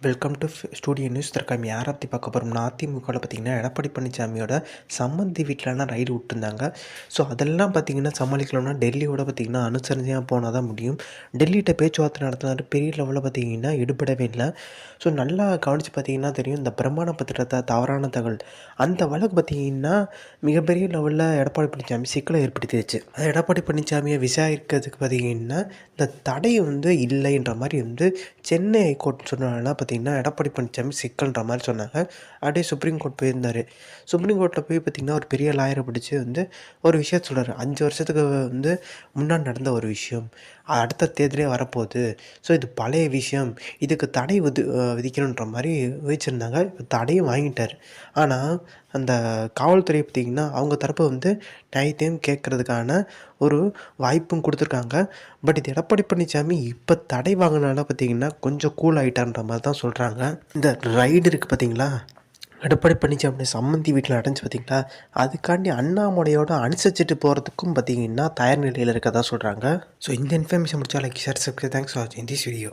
Welcome to studio news தற்காமி யாரை பற்றி பார்க்க போகிறோம்னா அதிமுகவில் பார்த்தீங்கன்னா எடப்பாடி பழனிசாமியோட சம்மந்தி வீட்டிலலாம் ரைடு விட்டுருந்தாங்க. ஸோ அதெல்லாம் பார்த்தீங்கன்னா சமாளிக்கணும்னா டெல்லியோட பார்த்திங்கன்னா அனுசரணையாக போனால் தான் முடியும். டெல்லிகிட்ட பேச்சுவார்த்தை நடத்தினாரு. பெரிய லெவலில் பார்த்தீங்கன்னா ஈடுபடவே இல்லை. ஸோ நல்லா கவனித்து பார்த்தீங்கன்னா தெரியும் இந்த பிரமாண பத்திரத்தை தவறான தகவல். அந்த வழக்கு பார்த்தீங்கன்னா மிகப்பெரிய லெவலில் எடப்பாடி பழனிசாமி சிக்கலை ஏற்படுத்திடுச்சு அது எடப்பாடி பழனிசாமியை விசாரிக்கிறதுக்கு பார்த்தீங்கன்னா இந்த தடை வந்து இல்லைன்ற மாதிரி வந்து சென்னை ஹைகோர்ட் சொன்னாங்கன்னா பார்த்திங்கன்னா எடப்பாடி பழனிசாமி சிக்கல்ன்ற மாதிரி சொன்னாங்க. அப்படியே சுப்ரீம் கோர்ட் போயிருந்தார். சுப்ரீம் கோர்ட்டில் போய் பார்த்திங்கன்னா ஒரு பெரிய லாயரை பிடிச்சி வந்து ஒரு விஷயம் சொல்கிறார் அஞ்சு வருஷத்துக்கு வந்து முன்னாடி நடந்த ஒரு விஷயம். அடுத்த தேர்தலே வரப்போகுது. ஸோ இது பழைய விஷயம். இதுக்கு தடை விதி விதிக்கணுன்ற மாதிரி விதிச்சிருந்தாங்க. இப்போ தடையும் வாங்கிட்டார். ஆனால் அந்த காவல்துறை பார்த்திங்கன்னா அவங்க தரப்பு வந்து நியாயத்தையும் கேட்குறதுக்கான ஒரு வாய்ப்பும் கொடுத்துருக்காங்க. பட் இது எடப்பாடி பழனிசாமி இப்போ தடை வாங்கினால பார்த்திங்கன்னா கொஞ்சம் கூல் ஆகிட்டான்ற மாதிரி தான் சொல்கிறாங்க இந்த ரைடு இருக்குது பார்த்தீங்களா? அடுப்படை பண்ணிச்சு அப்படின்னு சம்மந்தி வீட்டில் அடைஞ்சு பார்த்தீங்களா அதுக்காண்டி அண்ணாமலையோட அனுசரிச்சுட்டு போகிறதுக்கும் பார்த்தீங்கன்னா தயார் நிலையில் இருக்கதா சொல்கிறாங்க ஸோ இந்த இன்ஃபர்மேஷன் முடிச்சா like share subscribe thanks for வாட்சிங் திஸ் வீடியோ